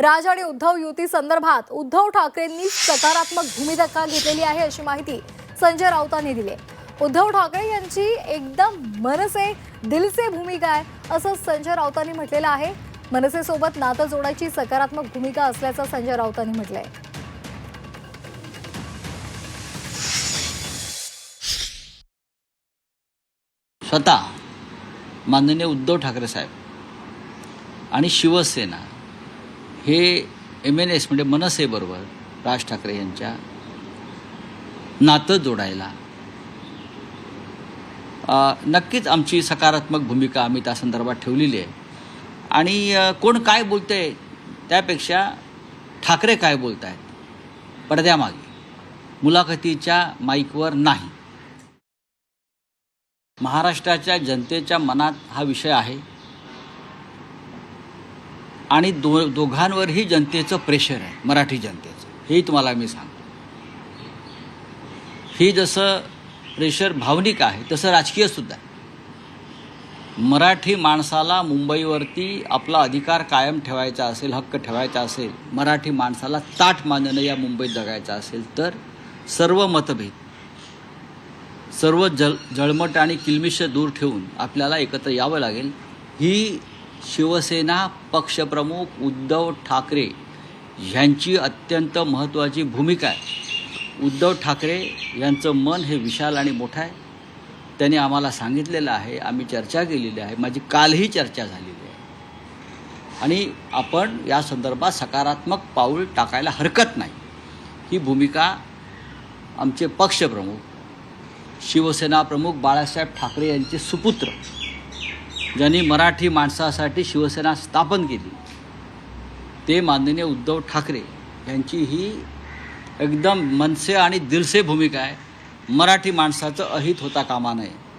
राज आणि उद्धव युती संदर्भात उद्धव ठाकरेंनी सकारात्मक भूमिका घेतलेली आहे अशी माहिती संजय राऊतांनी दिली उद्धव ठाकरे यांची एकदम मनसे दिलसे भूमिका आहे असं संजय राऊतांनी म्हटलेलं आहे. मनसेसोबत नातं जोडायची सकारात्मक भूमिका असल्याचं संजय राऊतांनी म्हटलंय. स्वतः माननीय उद्धव ठाकरे साहेब आणि शिवसेना हे एम एन एस म्हणजे मनसेबरोबर राज ठाकरे यांच्या नातं जोडायला. नक्कीच आमची सकारात्मक भूमिका आम्ही त्या संदर्भात ठेवलेली आहे. आणि कोण काय बोलते त्यापेक्षा ठाकरे काय बोलत आहेत पडद्यामागे. मुलाखतीच्या माईकवर नाही. महाराष्ट्राच्या जनतेच्या मनात हा विषय आहे. आणि दो दोघांवरही जनतेचं प्रेशर आहे मराठी जनतेचं. हेही तुम्हाला मी सांगतो. ही जसं प्रेशर भावनिक आहे तसं राजकीयसुद्धा आहे. मराठी माणसाला मुंबईवरती आपला अधिकार कायम ठेवायचा असेल हक्क ठेवायचा असेल मराठी माणसाला ताट मानणं या मुंबईत जगायचं असेल तर सर्व मतभेद सर्व जल जळमट आणि किलमिश दूर ठेवून आपल्याला एकत्र यावं लागेल ही शिवसेना पक्षप्रमुख उद्धव ठाकरे ह्यांची अत्यंत महत्त्वाची भूमिका आहे. उद्धव ठाकरे यांचं मन हे विशाल आणि मोठं आहे. त्यांनी आम्हाला सांगितलेलं आहे आम्ही चर्चा केलेली आहे माझी कालही चर्चा झालेली आहे. आणि आपण या संदर्भात सकारात्मक पाऊल टाकायला हरकत नाही. ही भूमिका आमचे पक्षप्रमुख शिवसेना प्रमुख बाळासाहेब ठाकरे यांचे सुपुत्र ज्यांनी मराठी माणसासाठी शिवसेना स्थापन केली. ते माननीय उद्धव ठाकरे यांची ही एकदम मनसे आणि दिलसे भूमिका आहे. मराठी माणसाचं अहित होता कामा नये.